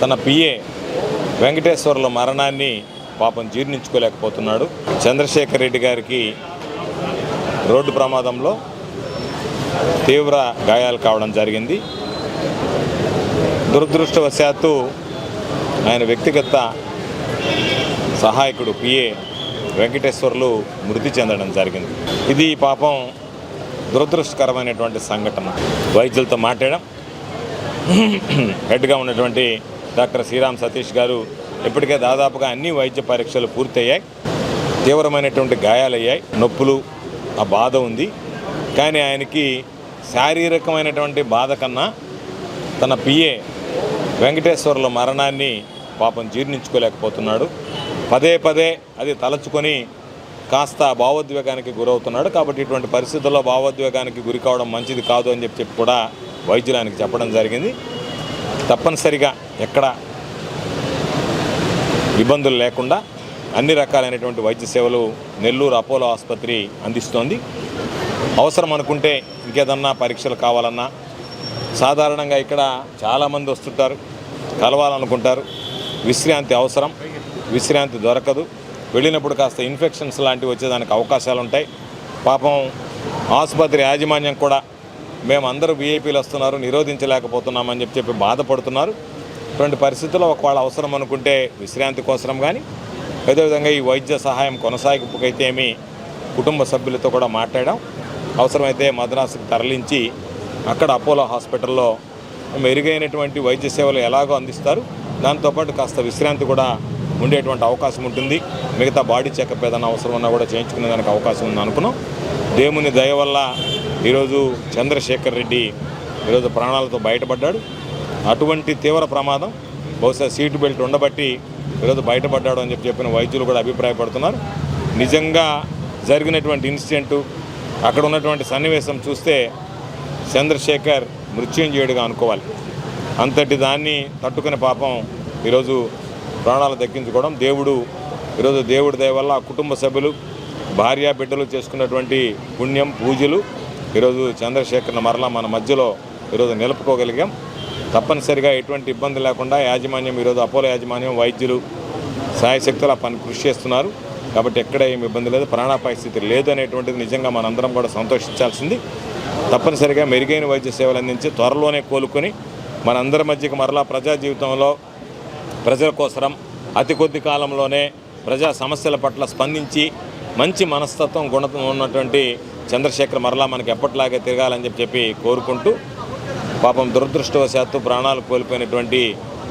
తన పిఏ వెంకటేశ్వర్ల మరణాన్ని పాపం జీర్ణించుకోలేకపోతున్నాడు. చంద్రశేఖర్ రెడ్డి గారికి రోడ్డు ప్రమాదంలో తీవ్ర గాయాలు కావడం జరిగింది. దురదృష్టవశాత్తు ఆయన వ్యక్తిగత సహాయకుడు పిఏ వెంకటేశ్వర్లు మృతి చెందడం జరిగింది. ఇది పాపం దురదృష్టకరమైనటువంటి సంఘటన. వైద్యులతో మాట్లాడడం హెడ్గా ఉన్నటువంటి డాక్టర్ శ్రీరామ్ సతీష్ గారు ఇప్పటికే దాదాపుగా అన్ని వైద్య పరీక్షలు పూర్తయ్యాయి. తీవ్రమైనటువంటి గాయాలయ్యాయి. నొప్పులు ఆ బాధ ఉంది. కానీ ఆయనకి శారీరకమైనటువంటి బాధ కన్నా తన పిఏ వెంకటేశ్వర్ల మరణాన్ని పాపం జీర్ణించుకోలేకపోతున్నాడు. పదే పదే అది తలచుకొని కాస్త భావోద్వేగానికి గురవుతున్నాడు. కాబట్టి ఇటువంటి పరిస్థితుల్లో భావోద్వేగానికి గురి కావడం మంచిది కాదు అని చెప్పి చెప్పి కూడా వైద్యులు ఆయనకి చెప్పడం జరిగింది. తప్పనిసరిగా ఎక్కడ ఇబ్బందులు లేకుండా అన్ని రకాలైనటువంటి వైద్య సేవలు నెల్లూరు అపోలో ఆసుపత్రి అందిస్తోంది. అవసరం అనుకుంటే ఇంకేదన్నా పరీక్షలు కావాలన్నా సాధారణంగా ఇక్కడ చాలామంది వస్తుంటారు కలవాలనుకుంటారు. విశ్రాంతి అవసరం విశ్రాంతి దొరకదు. వెళ్ళినప్పుడు కాస్త ఇన్ఫెక్షన్స్ లాంటివి వచ్చేదానికి అవకాశాలు ఉంటాయి పాపం ఆసుపత్రి యాజమాన్యం కూడా మేము అందరూ వీఐపీలు వస్తున్నారు నిరోధించలేకపోతున్నామని చెప్పి చెప్పి బాధపడుతున్నారు. ఇటువంటి పరిస్థితుల్లో ఒకవేళ అవసరం అనుకుంటే విశ్రాంతి కోసం కానీ అదేవిధంగా ఈ వైద్య సహాయం కొనసాగింపుకైతే ఏమి కుటుంబ సభ్యులతో కూడా మాట్లాడాం. అవసరమైతే మద్రాసుకు తరలించి అక్కడ అపోలో హాస్పిటల్లో మెరుగైనటువంటి వైద్య సేవలు ఎలాగో అందిస్తారు. దాంతోపాటు కాస్త విశ్రాంతి కూడా ఉండేటువంటి అవకాశం ఉంటుంది. మిగతా బాడీ చెకప్ ఏదైనా అవసరం ఉన్నా కూడా చేయించుకునే దానికి అవకాశం ఉంది అనుకున్నాం దేవుని దయ వల్ల ఈరోజు చంద్రశేఖర్ రెడ్డి ఈరోజు ప్రాణాలతో బయటపడ్డాడు. అటువంటి తీవ్ర ప్రమాదం బహుశా సీటు బెల్ట్ ఉండబట్టి ఈరోజు బయటపడ్డాడు అని చెప్పి చెప్పిన వైద్యులు కూడా అభిప్రాయపడుతున్నారు. నిజంగా జరిగినటువంటి ఇన్సిడెంటు అక్కడ ఉన్నటువంటి సన్నివేశం చూస్తే చంద్రశేఖర్ మృత్యుంజయుడిగా అనుకోవాలి. అంతటి దాన్ని తట్టుకునే పాపం ఈరోజు ప్రాణాలు దక్కించుకోవడం దేవుడు ఈరోజు దేవుడి దయ వల్ల కుటుంబ సభ్యులు భార్య బిడ్డలు చేసుకున్నటువంటి పుణ్యం పూజలు ఈరోజు చంద్రశేఖర్ను మరలా మన మధ్యలో ఈరోజు నిలుపుకోగలిగాం. తప్పనిసరిగా ఎటువంటి ఇబ్బంది లేకుండా యాజమాన్యం ఈరోజు అపోలో యాజమాన్యం వైద్యులు సాయశక్తులు ఆ పని కృషి చేస్తున్నారు. కాబట్టి ఎక్కడ ఏమి ఇబ్బంది లేదు ప్రాణాపాయ స్థితి లేదు అనేటువంటిది నిజంగా మనందరం కూడా సంతోషించాల్సింది. తప్పనిసరిగా మెరుగైన వైద్య సేవలు అందించి త్వరలోనే కోలుకొని మనందరి మధ్యకి మరలా ప్రజా జీవితంలో ప్రజల కోసరం అతి కొద్ది కాలంలోనే ప్రజా సమస్యల పట్ల స్పందించి మంచి మనస్తత్వం గుణ ఉన్నటువంటి చంద్రశేఖర్ మరలా మనకి ఎప్పటిలాగే తిరగాలని చెప్పి చెప్పి కోరుకుంటూ పాపం దురదృష్టవశాత్తు ప్రాణాలు కోల్పోయినటువంటి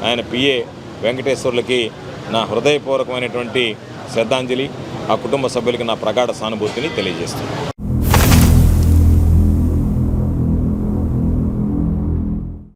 ఆయన పిఏ వెంకటేశ్వర్లకి నా హృదయపూర్వకమైనటువంటి శ్రద్ధాంజలి ఆ కుటుంబ సభ్యులకి నా ప్రగాఢ సానుభూతిని తెలియజేస్తుంది